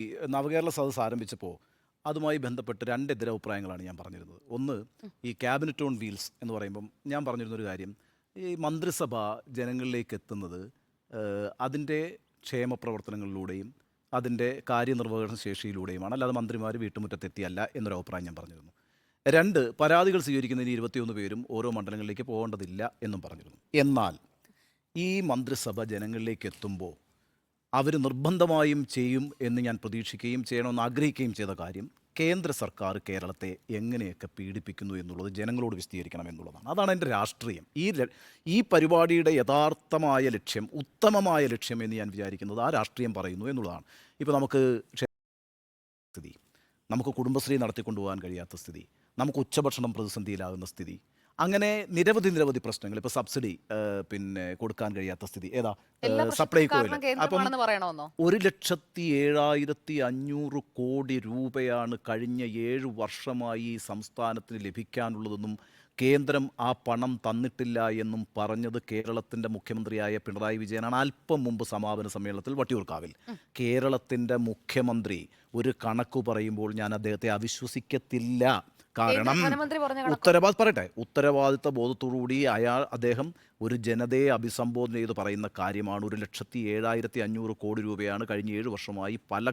ഈ നവകേരള സദസ് ആരംഭിച്ചപ്പോൾ അതുമായി ബന്ധപ്പെട്ട് രണ്ട് എതിരഭിപ്രായങ്ങളാണ് ഞാൻ പറഞ്ഞിരുന്നത്. ഒന്ന് ഈ ക്യാബിനറ്റ് ഓൺ വീൽസ് എന്ന് പറയുമ്പം ഞാൻ പറഞ്ഞിരുന്നൊരു കാര്യം. ഈ മന്ത്രിസഭ ജനങ്ങളിലേക്ക് എത്തുന്നത് അതിന്റെ ക്ഷേമ പ്രവർത്തനങ്ങളിലൂടെയും അതിന്റെ കാര്യനിർവഹണ ശേഷിയിലൂടെയുമാണ്. അല്ലാതെ മന്ത്രിമാർ വീട്ടുമുറ്റത്തെത്തിയല്ല എന്നൊരു അഭിപ്രായം ഞാൻ പറഞ്ഞിരുന്നു. രണ്ട് പരാതികൾ സ്വീകരിക്കുന്നതിന് ഇരുപത്തിയൊന്ന് പേരും ഓരോ മണ്ഡലങ്ങളിലേക്ക് പോകേണ്ടതില്ല എന്നും പറഞ്ഞിരുന്നു. എന്നാൽ ഈ മന്ത്രിസഭ ജനങ്ങളിലേക്ക് എത്തുമ്പോൾ അവർ നിർബന്ധമായും ചെയ്യും എന്ന് ഞാൻ പ്രതീക്ഷിക്കുകയും ചെയ്യണമെന്ന് ആഗ്രഹിക്കുകയും ചെയ്ത കാര്യം കേന്ദ്ര സർക്കാർ കേരളത്തെ എങ്ങനെയൊക്കെ പീഡിപ്പിക്കുന്നു എന്നുള്ളത് ജനങ്ങളോട് വിശദീകരിക്കണം എന്നുള്ളതാണ്. അതാണ് എന്റെ രാഷ്ട്രീയം. ഈ ഈ പരിപാടിയുടെ യഥാർത്ഥമായ ലക്ഷ്യം ഉത്തമമായ ലക്ഷ്യം എന്ന് ഞാൻ വിചാരിക്കുന്നത് ആ രാഷ്ട്രീയം പറയുന്നു എന്നുള്ളതാണ്. ഇപ്പോൾ നമുക്ക് സ്ഥിതി നമുക്ക് കുടുംബശ്രീ നടത്തിക്കൊണ്ടുപോകാൻ കഴിയാത്ത സ്ഥിതി നമുക്ക് ഉച്ചഭക്ഷണം പ്രതിസന്ധിയിലാകുന്ന സ്ഥിതി അങ്ങനെ നിരവധി നിരവധി പ്രശ്നങ്ങൾ ഇപ്പോൾ സബ്സിഡി പിന്നെ കൊടുക്കാൻ കഴിയാത്ത സ്ഥിതി. ഏതാ? സപ്ലൈകോയിൽ അപ്പം ഒരു ലക്ഷത്തി ഏഴായിരത്തി അഞ്ഞൂറ് കോടി രൂപയാണ് കഴിഞ്ഞ ഏഴ് വർഷമായി ഈ സംസ്ഥാനത്തിന് ലഭിക്കാനുള്ളതെന്നും കേന്ദ്രം ആ പണം തന്നിട്ടില്ല എന്നും പറഞ്ഞത് കേരളത്തിന്റെ മുഖ്യമന്ത്രിയായ പിണറായി വിജയനാണ് അല്പം മുമ്പ് സമാപന സമ്മേളനത്തിൽ വട്ടിയൂർക്കാവിൽ. കേരളത്തിന്റെ മുഖ്യമന്ത്രി ഒരു കണക്ക് പറയുമ്പോൾ ഞാൻ അദ്ദേഹത്തെ അവിശ്വസിക്കത്തില്ല. കാരണം ഉത്തരവാദ പറയട്ടെ. ഉത്തരവാദിത്ത ബോധത്തോടുകൂടി അയാൾ അദ്ദേഹം ഒരു ജനതയെ അഭിസംബോധന ചെയ്ത് പറയുന്ന കാര്യമാണ്. ഒരു ലക്ഷത്തി ഏഴായിരത്തി അഞ്ഞൂറ് കോടി രൂപയാണ് കഴിഞ്ഞ ഏഴ് വർഷമായി പല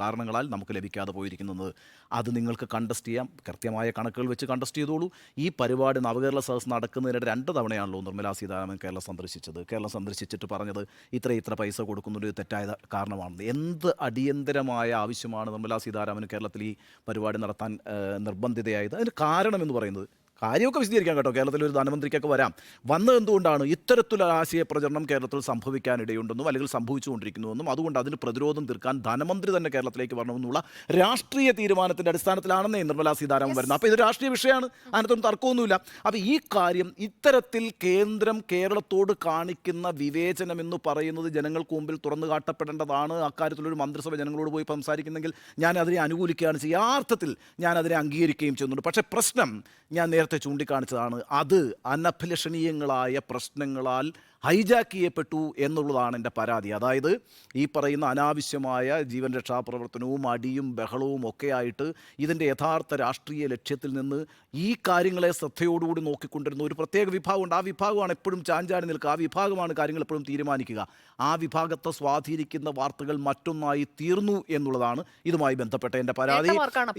കാരണങ്ങളാൽ നമുക്ക് ലഭിക്കാതെ പോയിരിക്കുന്നത്. അത് നിങ്ങൾക്ക് കണ്ടസ്റ്റ് ചെയ്യാം. കൃത്യമായ കണക്കുകൾ വെച്ച് കണ്ടസ്റ്റ് ചെയ്തോളൂ. ഈ പരിപാടി നവകേരള സദസ് നടക്കുന്നതിനിടെ രണ്ട് തവണയാണല്ലോ നിർമ്മലാ സീതാരാമൻ കേരളം സന്ദർശിച്ചത്. കേരളം സന്ദർശിച്ചിട്ട് പറഞ്ഞത് ഇത്ര ഇത്ര പൈസ കൊടുക്കുന്നൊരു തെറ്റായ കാരണമാണെന്ന്. എന്ത് അടിയന്തരമായ ആവശ്യമാണ് നിർമ്മലാ സീതാരാമൻ കേരളത്തിൽ ഈ പരിപാടി നടത്താൻ നിർബന്ധിതയായത്? അതിന് കാരണം എന്ന് പറയുന്നത് കാര്യമൊക്കെ വിശദീകരിക്കാം കേട്ടോ. കേരളത്തിൽ ഒരു ധനമന്ത്രിക്കൊക്കെ വരാം. വന്നത് എന്തുകൊണ്ടാണ് ഇത്തരത്തിലുള്ള ആശയ പ്രചരണം കേരളത്തിൽ സംഭവിക്കാനിടയുണ്ടെന്നും അല്ലെങ്കിൽ സംഭവിച്ചുകൊണ്ടിരിക്കുന്നുവെന്നും അതുകൊണ്ട് അതിന് പ്രതിരോധം തീർക്കാൻ ധനമന്ത്രി തന്നെ കേരളത്തിലേക്ക് വരണമെന്നുള്ള രാഷ്ട്രീയ തീരുമാനത്തിന്റെ അടിസ്ഥാനത്തിലാണെന്നേ നിർമ്മലാ സീതാരാമൻ വരുന്നത്. അപ്പോൾ ഇത് രാഷ്ട്രീയ വിഷയമാണ്. അതിനകത്തൊന്നും തർക്കമൊന്നുമില്ല. അപ്പോൾ ഈ കാര്യം ഇത്തരത്തിൽ കേന്ദ്രം കേരളത്തോട് കാണിക്കുന്ന വിവേചനം എന്ന് പറയുന്നത് ജനങ്ങൾക്ക് മുമ്പിൽ തുറന്നു കാട്ടപ്പെടേണ്ടതാണ്. അക്കാര്യത്തിലൊരു മന്ത്രിസഭ ജനങ്ങളോട് പോയി സംസാരിക്കുന്നെങ്കിൽ ഞാൻ അതിനെ അനുകൂലിക്കുകയാണ് ചെയ്യുക. യഥാർത്ഥത്തിൽ ഞാൻ അതിനെ അംഗീകരിക്കുകയും ചെയ്യുന്നുണ്ട്. പക്ഷേ പ്രശ്നം ഞാൻ നേരത്തെ ചൂണ്ടിക്കാണിച്ചതാണ്. അത് അനഭിലഷണീയങ്ങളായ പ്രശ്നങ്ങളാൽ ഹൈജാക്ക് ചെയ്യപ്പെട്ടു എന്നുള്ളതാണ് എന്റെ പരാതി. അതായത് ഈ പറയുന്ന അനാവശ്യമായ ജീവൻ രക്ഷാ പ്രവർത്തനവും അടിയും ബഹളവും ഒക്കെ ആയിട്ട് ഇതിന്റെ യഥാർത്ഥ രാഷ്ട്രീയ ലക്ഷ്യത്തിൽ നിന്ന് ഈ കാര്യങ്ങളെ ശ്രദ്ധയോടുകൂടി നോക്കിക്കൊണ്ടിരുന്ന ഒരു പ്രത്യേക വിഭാഗമുണ്ട്. ആ വിഭാഗമാണ് എപ്പോഴും ചാഞ്ചാടി നിൽക്കുക. ആ വിഭാഗമാണ് കാര്യങ്ങൾ എപ്പോഴും തീരുമാനിക്കുക. ആ വിഭാഗത്തെ സ്വാധീനിക്കുന്ന വാർത്തകൾ മറ്റൊന്നായി തീർന്നു എന്നുള്ളതാണ് ഇതുമായി ബന്ധപ്പെട്ട എന്റെ പരാതി.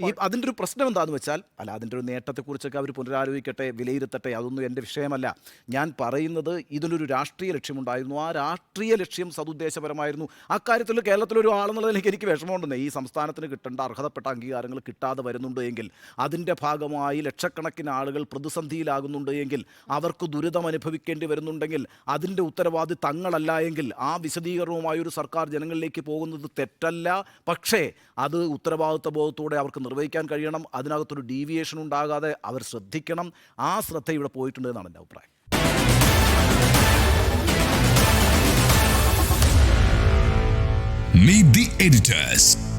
ഈ അതിന്റെ ഒരു പ്രശ്നം എന്താണെന്ന് വെച്ചാൽ അല്ല അതിന്റെ ഒരു നേട്ടത്തെക്കുറിച്ചൊക്കെ അവർ പുനരാലോചിക്കട്ടെ വിലയിരുത്തട്ടെ അതൊന്നും എന്റെ വിഷയമല്ല. ഞാൻ പറയുന്നത് ഇതിനൊരു രാഷ്ട്രീയ ലക്ഷ്യമുണ്ടായിരുന്നു. ആ രാഷ്ട്രീയ ലക്ഷ്യം സതുദ്ദേശപരമായിരുന്നു. അക്കാര്യത്തിൽ കേരളത്തിലൊരു ആളെന്നുള്ളതിലേക്ക് എനിക്ക് വിഷമമുണ്ടെന്നേ. ഈ സംസ്ഥാനത്തിന് കിട്ടേണ്ട അർഹതപ്പെട്ട അംഗീകാരങ്ങൾ കിട്ടാതെ വരുന്നുണ്ട് എങ്കിൽ അതിന്റെ ഭാഗമായി ലക്ഷക്കണക്കിന് ആളുകൾ പ്രതിസന്ധിയിലാകുന്നുണ്ട് എങ്കിൽ അവർക്ക് ദുരിതം അനുഭവിക്കേണ്ടി വരുന്നുണ്ടെങ്കിൽ അതിന്റെ ഉത്തരവാദി തങ്ങളല്ല എങ്കിൽ ആ വിശദീകരണവുമായി ഒരു സർക്കാർ ജനങ്ങളിലേക്ക് പോകുന്നത് തെറ്റല്ല. പക്ഷേ അത് ഉത്തരവാദിത്വ ബോധത്തോടെ അവർക്ക് നിർവഹിക്കാൻ കഴിയണം. അതിനകത്തൊരു ഡീവിയേഷൻ ഉണ്ടാകാതെ അവർ ശ്രദ്ധിക്കണം. ആ ശ്രദ്ധ ഇവിടെ പോയിട്ടുണ്ട് എന്നാണ് എന്റെ അഭിപ്രായം. Meet the editors.